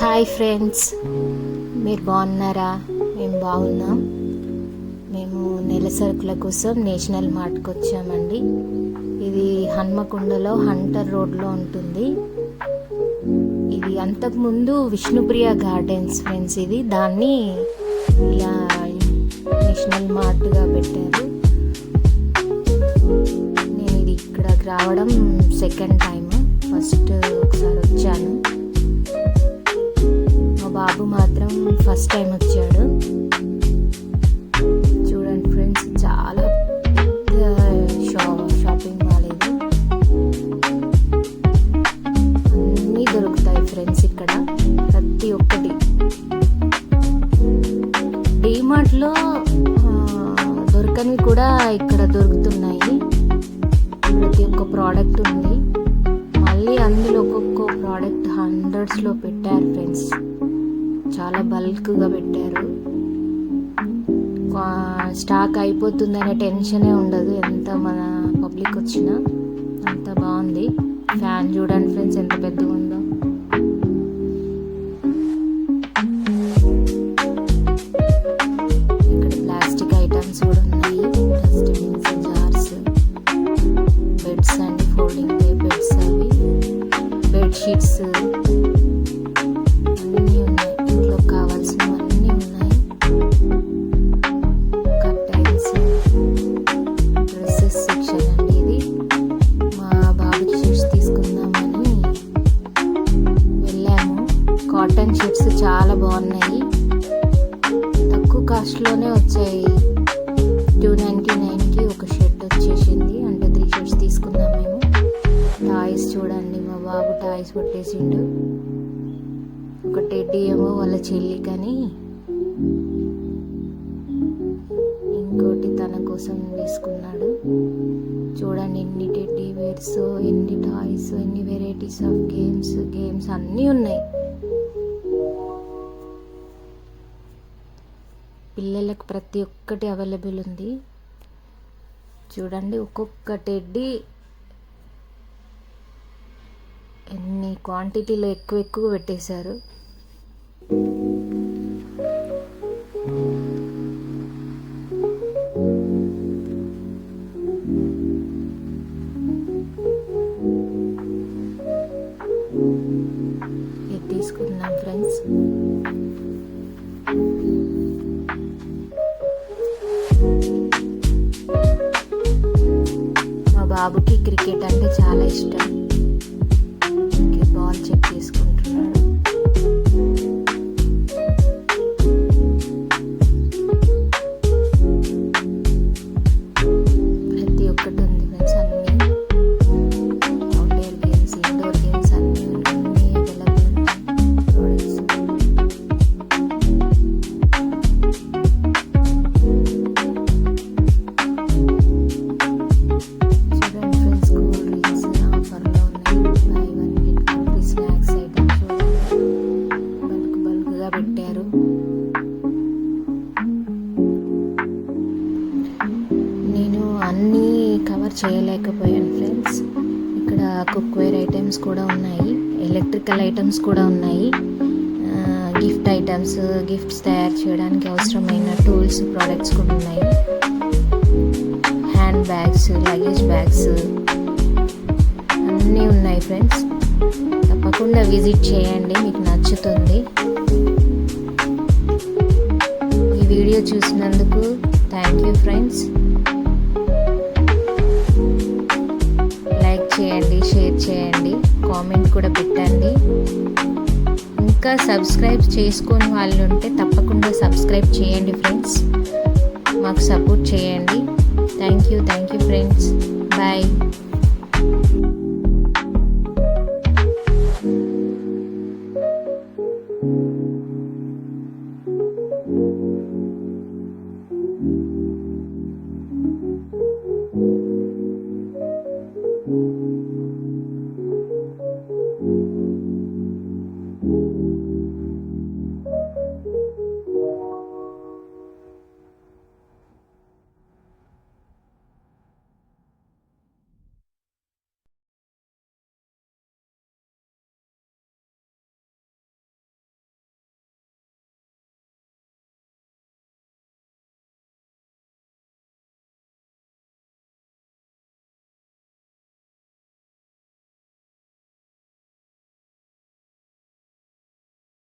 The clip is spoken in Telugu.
హాయ్ ఫ్రెండ్స్ మీరు బాగున్నారా? మేము బాగున్నాం. మేము నెల సరుకుల కోసం నేషనల్ మార్ట్కి వచ్చామండి. ఇది హన్మకొండలో హంటర్ రోడ్లో ఉంటుంది. ఇది అంతకుముందు విష్ణుప్రియ గార్డెన్స్ ఫ్రెండ్స్ ఇది దాన్ని ఇలా నేషనల్ మార్ట్గా పెట్టారు. నేను ఇది ఇక్కడికి రావడం సెకండ్ టైం ఫస్ట్ ఒకసారి వచ్చాను. ఫస్ట్ టైం వచ్చాడు. చూడండి ఫ్రెండ్స్ చాలా షా షాపింగ్ మాల్ ఇది. అన్నీ దొరుకుతాయి ఫ్రెండ్స్ ఇక్కడ ప్రతి ఒక్కటి. డీమార్ట్లో దొరకనివి కూడా ఇక్కడ దొరుకుతున్నాయి. ప్రతి ఒక్క ప్రోడక్ట్ ఉంది. మళ్ళీ అందులో ఒక్కొక్క ప్రోడక్ట్ హండ్రెడ్స్లో పెట్టారు ఫ్రెండ్స్. చాలా బల్క్గా పెట్టారు. స్టాక్ అయిపోతుందనే టెన్షనే ఉండదు ఎంత మన పబ్లిక్ వచ్చినా. అంత బాగుంది. ఫ్యాన్ చూడండి ఫ్రెండ్స్ ఎంత పెద్దగా ఉందో. ఇక్కడ ప్లాస్టిక్ ఐటమ్స్ కూడా ఉన్నాయి. Dustbins jars beds and folding beds అవి. బెడ్షీట్స్ కాస్ట్లోనే వచ్చాయి. టూ నైంటీ నైన్కి ఒక షర్ట్ వచ్చేసింది. అంటే త్రీ షర్ట్స్ తీసుకున్నాం మేము. టాయ్స్ చూడండి మా బాబు టాయ్స్ కొట్టేసిండు. ఒక టెడ్డీ ఏమో వాళ్ళ చెల్లి కానీ ఇంకోటి తన కోసం తీసుకున్నాడు. చూడండి ఎన్ని టెడ్డీ వేర్స్ ఎన్ని టాయ్స్ ఎన్ని వెరైటీస్ ఆఫ్ గేమ్స్ గేమ్స్ అన్నీ ఉన్నాయి. పిల్లలకు ప్రతి ఒక్కటి అవైలబుల్ ఉంది. చూడండి ఒక్కొక్క టెడ్డీ ఎన్ని క్వాంటిటీలో ఎక్కువ ఎక్కువ పెట్టేశారు. బాబుకి క్రికెట్ అంటే చాలా ఇష్టం. కవర్ చేయలేకపోయాను ఫ్రెండ్స్. ఇక్కడ కుక్వేర్ ఐటమ్స్ కూడా ఉన్నాయి. ఎలక్ట్రికల్ ఐటమ్స్ కూడా ఉన్నాయి. గిఫ్ట్ ఐటమ్స్ గిఫ్ట్స్ తయారు చేయడానికి అవసరమైన టూల్స్ ప్రోడక్ట్స్ కూడా ఉన్నాయి. హ్యాండ్ బ్యాగ్స్ లగేజ్ బ్యాగ్స్ అన్నీ ఉన్నాయి ఫ్రెండ్స్. తప్పకుండా విజిట్ చేయండి మీకు నచ్చుతుంది. ఈ వీడియో చూసినందుకు థ్యాంక్ యూ ఫ్రెండ్స్. కూడా పెట్టండి. ఇంకా సబ్స్క్రైబ్ చేసుకొని వాళ్ళు ఉంటే తప్పకుండా సబ్స్క్రైబ్ చేయండి ఫ్రెండ్స్. మాకు సపోర్ట్ చేయండి. Thank you thank you friends. Bye.